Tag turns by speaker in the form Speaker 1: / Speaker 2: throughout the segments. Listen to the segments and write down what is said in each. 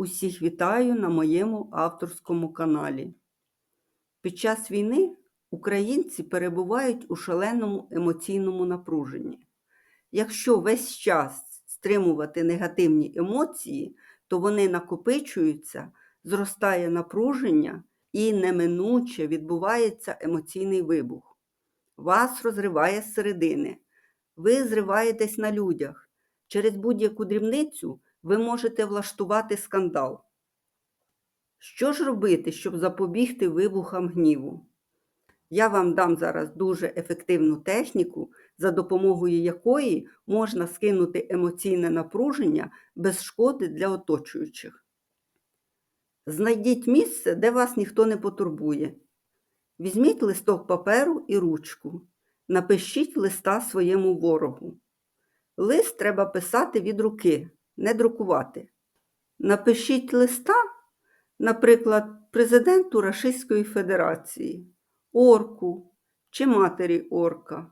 Speaker 1: Усіх вітаю на моєму авторському каналі. Під час війни українці перебувають у шаленому емоційному напруженні. Якщо весь час стримувати негативні емоції, то вони накопичуються, зростає напруження і неминуче відбувається емоційний вибух. Вас розриває зсередини, ви зриваєтесь на людях. Через будь-яку дрібницю ви можете влаштувати скандал. Що ж робити, щоб запобігти вибухам гніву? Я вам дам зараз дуже ефективну техніку, за допомогою якої можна скинути емоційне напруження без шкоди для оточуючих. Знайдіть місце, де вас ніхто не потурбує. Візьміть листок паперу і ручку. Напишіть листа своєму ворогу. Лист треба писати від руки, не друкувати. Напишіть листа, наприклад, президенту Рашистської Федерації, орку чи матері орка.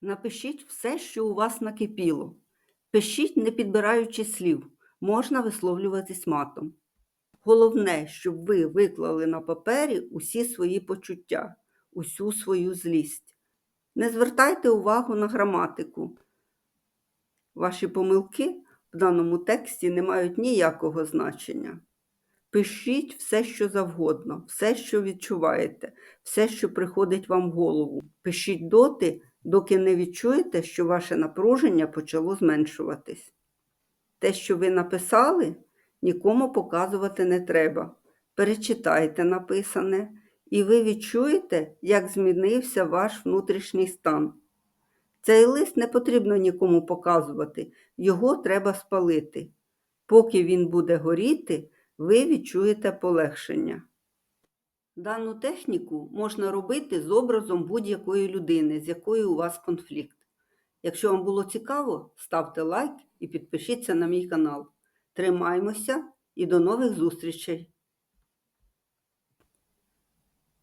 Speaker 1: Напишіть все, що у вас накипіло. Пишіть, не підбираючи слів, можна висловлюватись матом. Головне, щоб ви виклали на папері усі свої почуття, усю свою злість. Не звертайте увагу на граматику. Ваші помилки даному тексті не мають ніякого значення. Пишіть все, що завгодно, все, що відчуваєте, все, що приходить вам в голову. Пишіть доти, доки не відчуєте, що ваше напруження почало зменшуватись. Те, що ви написали, нікому показувати не треба. Перечитайте написане, і ви відчуєте, як змінився ваш внутрішній стан. Цей лист не потрібно нікому показувати, його треба спалити. Поки він буде горіти, ви відчуєте полегшення. Дану техніку можна робити з образом будь-якої людини, з якою у вас конфлікт. Якщо вам було цікаво, ставте лайк і підпишіться на мій канал. Тримаймося і до нових зустрічей!